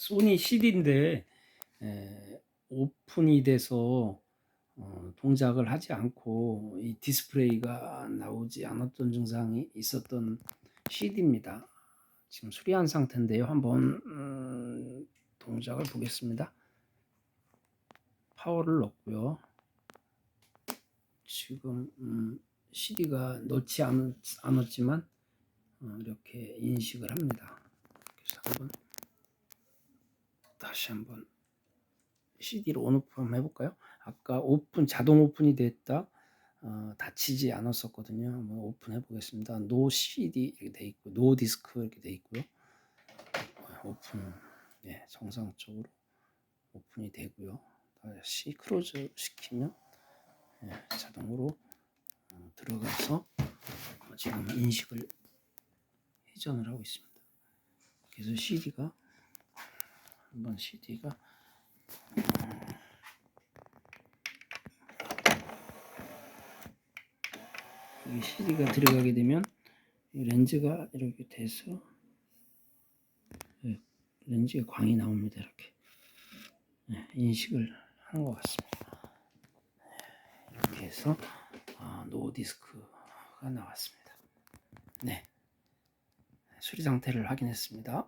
소니 CD인데 에, 오픈이 돼서 어, 동작을 하지 않고 이 디스플레이가 나오지 않았던 증상이 있었던 CD입니다. 지금 수리한 상태인데요. 한번 음, 동작을 보겠습니다. 파워를 넣고요. 지금 음, CD가 넣지 않, 않았지만 어, 이렇게 인식을 합니다. 그래서 한번 다시 한번 CD를 온오프 해볼까요? 아까 오픈 자동 오픈이 됐다 어, 닫히지 않았었거든요. 한번 오픈해 보겠습니다. 노 CD 이렇게 돼 있고 노 디스크 이렇게 돼 있고요. 어, 오픈 예, 정상적으로 오픈이 되고요. 다시 크로즈 시키면 예, 자동으로 어, 들어가서 어, 지금 인식을 회전을 하고 있습니다. 그래서 CD가 한번 CD가 여기 CD가 들어가게 되면 이 렌즈가 이렇게 돼서 예, 렌즈에 광이 나옵니다. 이렇게 예, 인식을 하는 것 같습니다. 예, 이렇게 해서 아, 노 디스크가 나왔습니다. 네, 수리 상태를 확인했습니다.